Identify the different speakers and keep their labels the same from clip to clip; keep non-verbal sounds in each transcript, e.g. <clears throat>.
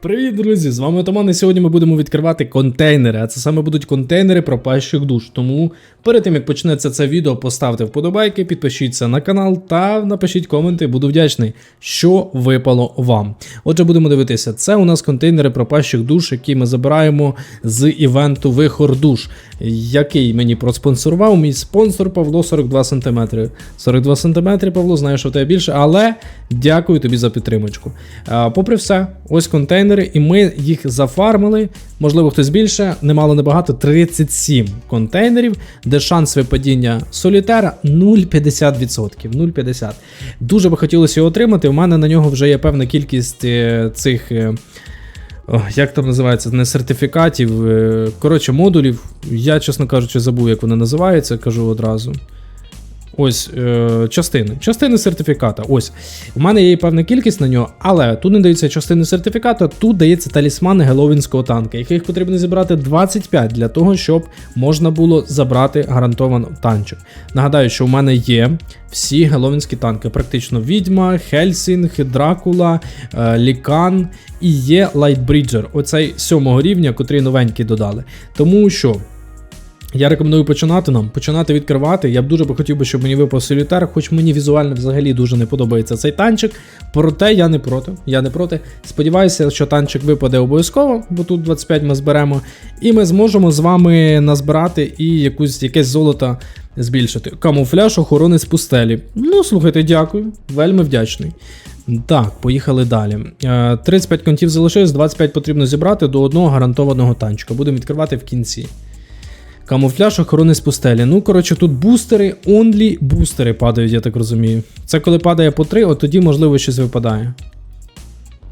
Speaker 1: Привіт, друзі! З вами Томан, і сьогодні ми будемо відкривати контейнери. А це саме будуть контейнери пропащих душ. Тому перед тим як почнеться це відео, поставте вподобайки, підпишіться на канал та напишіть коменти, буду вдячний, що випало вам. Отже, будемо дивитися. Це у нас контейнери пропащих душ, які ми забираємо з івенту Вихор душ, який мені проспонсорував мій спонсор Павло 42 см. 42 см, Павло, знаю, що в тебе більше, але дякую тобі за підтримочку. Попри все, ось контейнери, і ми їх зафармили. Можливо, хтось більше, немало небагато, 37 контейнерів, де шанс випадіння солітера 0,50%. 0,50. Дуже би хотілося його отримати. У мене на нього вже є певна кількість е, цих. е, Як там називається? Не сертифікатів. е, Коротше, модулів. Я, чесно кажучи, забув, як вони називаються, кажу одразу. Ось е, частини. Частини сертифіката. Ось. У мене є певна кількість на нього, але тут не даються частини сертифіката, тут дається талісман геловінського танка, яких потрібно зібрати 25 для того, щоб можна було забрати гарантовано танчик. Нагадаю, що у мене є всі геловінські танки, практично Відьма, Хельсінг, Дракула, е, Лікан і є Лайтбріджер, оцей сьомого рівня, котрий новенький додали. Тому що. Я рекомендую починати нам, починати відкривати. Я б дуже би хотів би, щоб мені випав солітар, хоч мені візуально взагалі дуже не подобається цей танчик. Проте я не проти. Я не проти. Сподіваюся, що танчик випаде обов'язково, бо тут 25 ми зберемо. І ми зможемо з вами назбирати і якусь, якесь золото збільшити. Камуфляж охорони з пустелі. Ну, слухайте, дякую, вельми вдячний. Так, поїхали далі. Е, 35 контів залишилось, 25 потрібно зібрати до одного гарантованого танчика. Будемо відкривати в кінці. Камуфляж охорони з пустелі. Ну, коротше, тут бустери, онлі бустери падають, я так розумію. Це коли падає по 3, от тоді, можливо, щось випадає.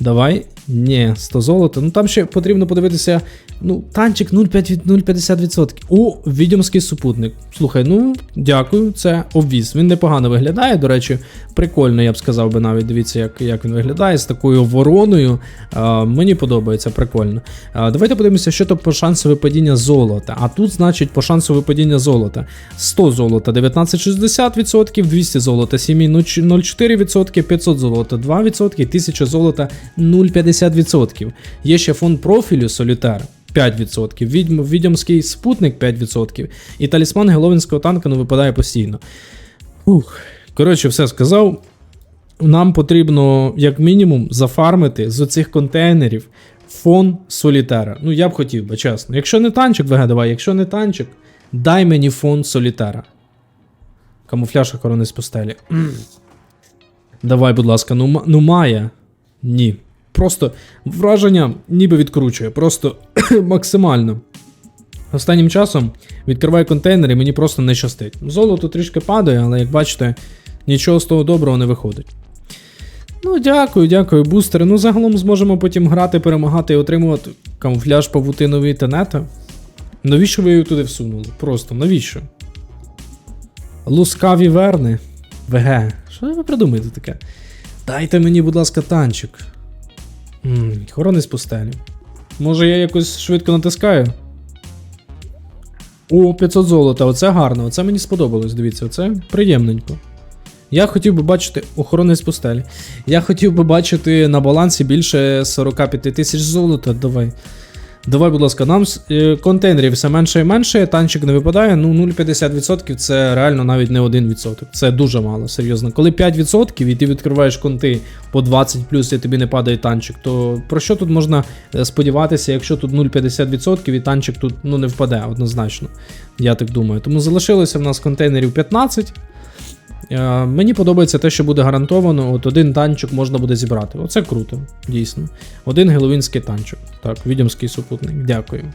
Speaker 1: Давай. Ні, 100 золота. Ну там ще потрібно подивитися. Ну, танчик 0,5 від 0,50%. О, відьомський супутник. Слухай, ну дякую, це обвіз. Він непогано виглядає. До речі, прикольно, я б сказав би навіть. Дивіться, як як він виглядає з такою вороною. А, мені подобається, прикольно. А, давайте подивимося, що то по шансу випадіння золота. А тут, значить, по шансу випадіння золота. 100 золота 19,60%, 200 золота 7,04%, 500 золота 2%, 1000 золота 0,50%. Є ще фонд профілю Солітар. 5%, Відьм, відьомський спутник 5%, і талісман геловінського танка ну, випадає постійно. Ух. Коротше, все сказав. Нам потрібно, як мінімум, зафармити з оцих контейнерів фон солітера. Ну, я б хотів би, чесно. Якщо не танчик, вигадавай, якщо не танчик, дай мені фон солітера. Камуфляж охорони з постелі. <clears throat> Давай, будь ласка, ну, ну має. Ні. Просто враження ніби відкручує. Просто <clears throat> максимально. Останнім часом відкриваю контейнери, і мені просто не щастить. Золото трішки падає, але як бачите, нічого з того доброго не виходить. Ну, дякую, дякую, бустери. Ну, загалом зможемо потім грати, перемагати і отримувати камуфляж павутинової тенета. Навіщо ви її туди всунули? Просто навіщо? Лускаві верни. ВГ. Що ви придумаєте таке? Дайте мені, будь ласка, танчик. Хорони пустелі. Може я якось швидко натискаю? О, 500 золота, оце гарно, оце мені сподобалось, дивіться, оце приємненько. Я хотів би бачити охорони з пустелі. Я хотів би бачити на балансі більше 45 тисяч золота. Давай. Давай, будь ласка, нам е, контейнерів все менше і менше, танчик не випадає. Ну, 0,50% це реально навіть не 1%. Це дуже мало, серйозно. Коли 5% і ти відкриваєш конти по 20 плюс і тобі не падає танчик, то про що тут можна е, сподіватися, якщо тут 0,50% і танчик тут ну, не впаде однозначно. Я так думаю. Тому залишилося в нас контейнерів 15. Е, Мені подобається те, що буде гарантовано, от один танчик можна буде зібрати. Оце круто, дійсно. Один геловінський танчик. Так, відьомський супутник. Дякую.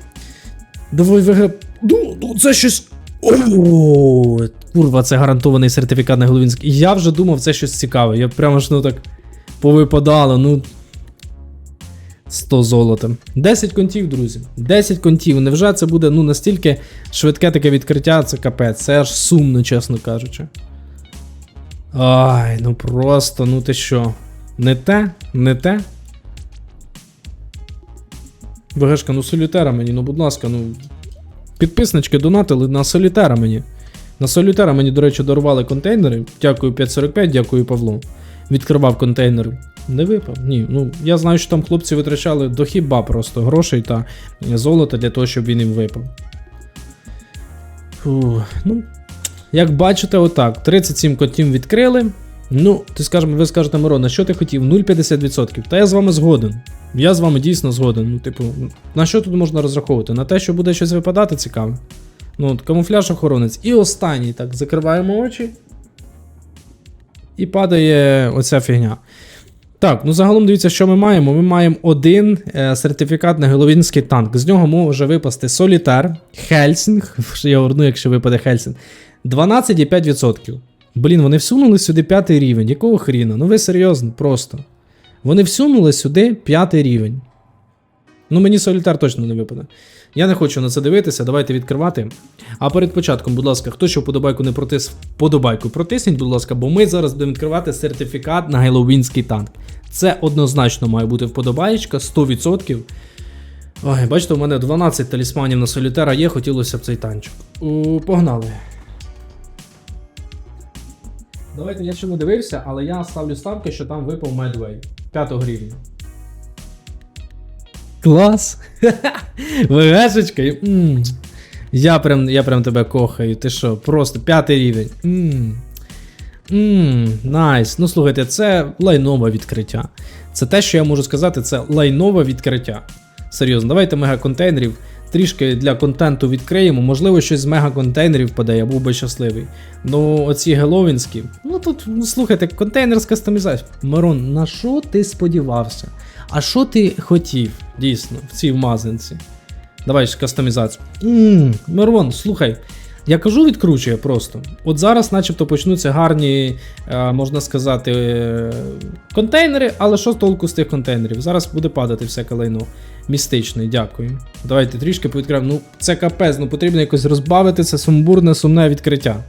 Speaker 1: Давай ВГ. Ну, ну це щось. О, курва, це гарантований сертифікат на геловінський. Я вже думав, це щось цікаве. Я прямо ж ну так повипадало, ну. 100 золота. 10 контів, друзі. 10 контів. Невже це буде ну настільки швидке таке відкриття, це капець. Це аж сумно, чесно кажучи. Ай, ну просто, ну ти що? Не те? Не те? ВГшка, ну солітера мені, ну будь ласка, ну. Підписнички донатили на солітера мені. На солітера мені, до речі, дарували контейнери. Дякую 545, дякую Павлу. Відкривав контейнери. Не випав. Ні. Ну, я знаю, що там хлопці витрачали до хіба просто грошей та золота для того, щоб він їм випав. Фу, ну, як бачите, отак. 37 котів відкрили. Ну, ти скажеш, ви скажете, Мирон, на що ти хотів? 0,50%. Та я з вами згоден. Я з вами дійсно згоден. Ну, типу, на що тут можна розраховувати? На те, що буде щось випадати цікаве. Ну, от, камуфляж охоронець. І останній, так, закриваємо очі. І падає оця фігня. Так, ну загалом дивіться, що ми маємо. Ми маємо один е, сертифікат на геловінський танк. З нього може випасти Солітар, Хельсінг. <laughs> Я верну, якщо випаде Хельсінг. 12,5%. Блін, вони всунули сюди п'ятий рівень. Якого хріна? Ну ви серйозно, просто. Вони всунули сюди п'ятий рівень. Ну, мені солітар точно не випаде. Я не хочу на це дивитися, давайте відкривати. А перед початком, будь ласка, хто ще вподобайку не протис, вподобайку протисніть, будь ласка, бо ми зараз будемо відкривати сертифікат на геловінський танк. Це однозначно має бути вподобаєчка, 100%. Ой, бачите, у мене 12 талісманів на солітера є, хотілося б цей танчик. У, погнали. Давайте я ще не дивився, але я ставлю ставки, що там випав Медвей 5 рівня. Клас! <laughs> ВГшечка. Я прям, я прям тебе кохаю. Ти що? Просто п'ятий рівень. Мм. Мм, найс. Ну слухайте, це лайнове відкриття. Це те, що я можу сказати, це лайнове відкриття. Серйозно, давайте мегаконтейнерів трішки для контенту відкриємо. Можливо, щось з мегаконтейнерів я був би щасливий. Ну, оці геловінські. Ну тут, ну слухайте, контейнер з кастомізацією. Мирон, на що ти сподівався? А що ти хотів, дійсно, в цій вмазанці? Давай ж кастомізацію. Ммм, Мирон, слухай. Я кажу, відкручує просто. От зараз, начебто, почнуться гарні, е, можна сказати, е, контейнери, але що толку з тих контейнерів? Зараз буде падати всяке лайно. Містичний, дякую. Давайте трішки повідкриваємо. Ну, це капець, ну потрібно якось розбавити це сумбурне, сумне відкриття.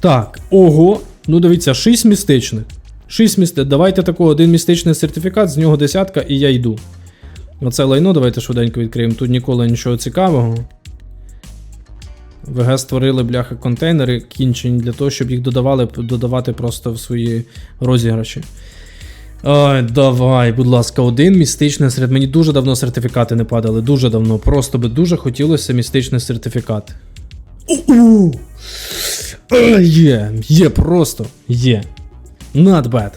Speaker 1: Так, ого. Ну дивіться, 6 містичних. 6 містичних. Давайте такого один містичний сертифікат, з нього десятка, і я йду. Оце лайно, давайте швиденько відкриємо. Тут ніколи нічого цікавого. ВГ створили бляха контейнери кінчені для того, щоб їх додавали, додавати просто в свої розіграші. Ой, давай, будь ласка, один містичний серед. Мені дуже давно сертифікати не падали. Дуже давно. Просто би дуже хотілося містичний сертифікат. У-у! Є, є, просто. Є. Not bad.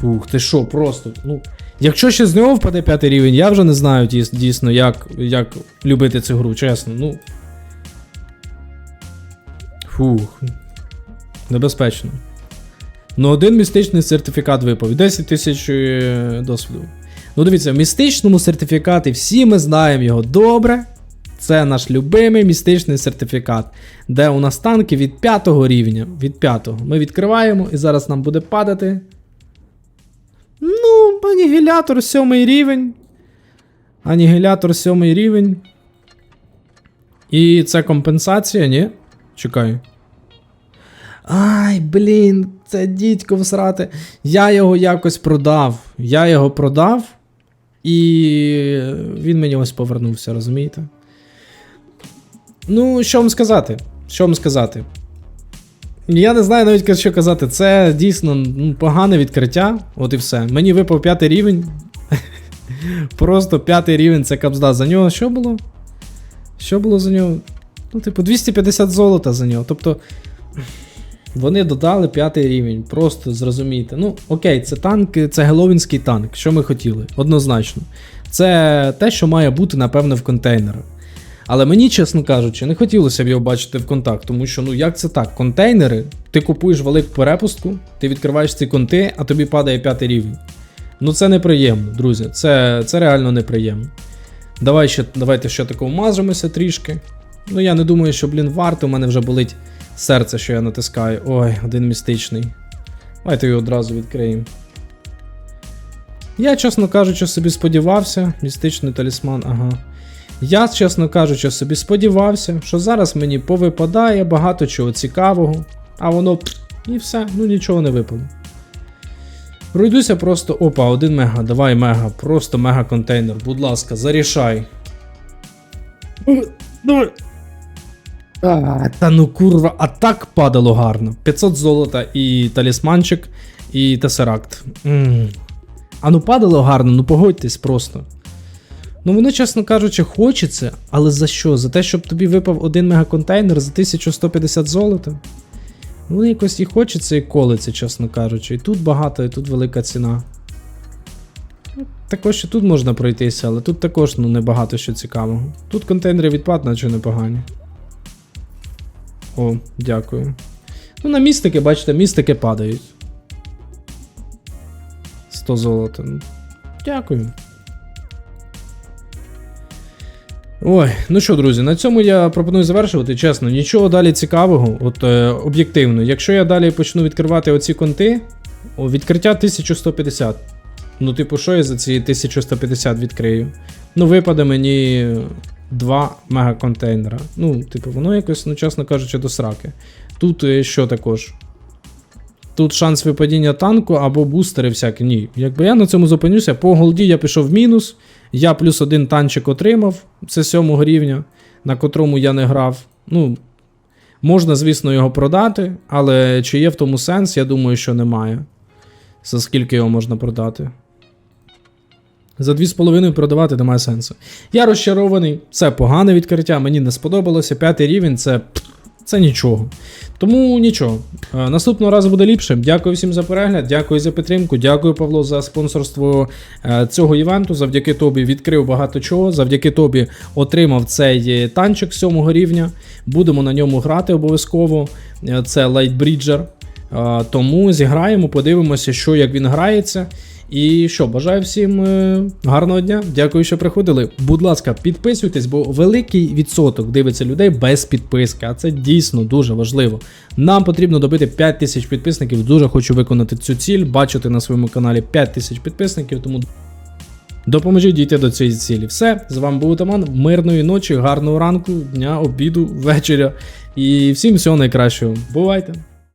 Speaker 1: Фух, ти що, просто. Ну. Якщо ще з нього впаде п'ятий рівень, я вже не знаю дійсно, як, як любити цю гру, чесно. Ну. Фух. Небезпечно. Ну, один містичний сертифікат випав. 10 тисяч е, досвіду. Ну, дивіться, в містичному сертифікаті всі ми знаємо його добре. Це наш любимий містичний сертифікат, де у нас танки від 5 рівня. Від 5. Ми відкриваємо і зараз нам буде падати. Ну, анігілятор 7 рівень. Анігілятор 7 рівень. І це компенсація, ні? Чекай. Ай, блін, це дідько всрати. Я його якось продав. Я його продав. І він мені ось повернувся, розумієте? Ну, що вам сказати? Що вам сказати? Я не знаю навіть що казати. Це дійсно ну, погане відкриття. От і все. Мені випав п'ятий рівень. <laughs> Просто п'ятий рівень це капзда. За нього що було? Що було за нього? Ну, типу, 250 золота за нього. Тобто. Вони додали п'ятий рівень, просто зрозумійте. Ну, окей, це танк, це геловінський танк, що ми хотіли, однозначно. Це те, що має бути, напевне, в контейнерах. Але мені, чесно кажучи, не хотілося б його бачити в контакт, тому що, ну як це так? Контейнери, ти купуєш велику перепустку, ти відкриваєш ці конти, а тобі падає п'ятий рівень. Ну це неприємно, друзі. Це, це реально неприємно. Давай ще, давайте ще тако вмажемося трішки. Ну я не думаю, що, блін, варто, у мене вже болить серце, що я натискаю. Ой, один містичний. Давайте його одразу відкриємо. Я, чесно кажучи, собі сподівався. Містичний талісман, ага. Я, чесно кажучи, собі сподівався, що зараз мені повипадає багато чого цікавого, а воно і все, ну нічого не випало. Пройдуся просто. Опа, один мега, давай мега, просто мега контейнер. Будь ласка, зарішай. Давай. А, та ну курва, а так падало гарно. 500 золота і талісманчик, і тесеракт. м А ну падало гарно, ну погодьтесь просто. Ну воно, чесно кажучи, хочеться, але за що? За те, щоб тобі випав один мегаконтейнер за 1150 золота? Ну, якось і хочеться, і колиться, чесно кажучи. І тут багато, і тут велика ціна. Також і тут можна пройтися, але тут також ну, небагато що цікавого. Тут контейнери відпад, наче непогані. О, дякую. Ну, на містики, бачите, містики падають. 100 золота. Ну, Дякую. Ой, ну що, друзі, на цьому я пропоную завершувати. Чесно, нічого далі цікавого, от е, об'єктивно. Якщо я далі почну відкривати оці конти, відкриття 1150. Ну, типу, що я за ці 1150 відкрию? Ну, випаде мені два мегаконтейнера. Ну, типу, воно якось, ну, чесно кажучи, до сраки. Тут е, що також? Тут шанс випадіння танку або бустери всякі. Ні. Якби я на цьому зупинюся, по голді я пішов в мінус. Я плюс один танчик отримав, це сьомого рівня, на котрому я не грав. Ну, можна, звісно, його продати, але чи є в тому сенс, я думаю, що немає. За скільки його можна продати? За 2,5 продавати немає сенсу. Я розчарований, це погане відкриття, мені не сподобалося. П'ятий рівень це, це нічого. Тому нічого. Е, Наступного разу буде ліпше. Дякую всім за перегляд, дякую за підтримку, дякую, Павло, за спонсорство е, цього івенту. Завдяки тобі відкрив багато чого. Завдяки тобі отримав цей танчик сьомого рівня. Будемо на ньому грати обов'язково. Е, Це Lightbridger. Тому зіграємо, подивимося, що як він грається. І що, бажаю всім е, гарного дня. Дякую, що приходили. Будь ласка, підписуйтесь, бо великий відсоток дивиться людей без підписки, а це дійсно дуже важливо. Нам потрібно добити 5 тисяч підписників. Дуже хочу виконати цю ціль, бачити на своєму каналі 5 тисяч підписників, тому допоможіть дійти до цієї цілі. Все, з вами був Таман. Мирної ночі, гарного ранку, дня, обіду, вечеря. І всім всього найкращого. Бувайте!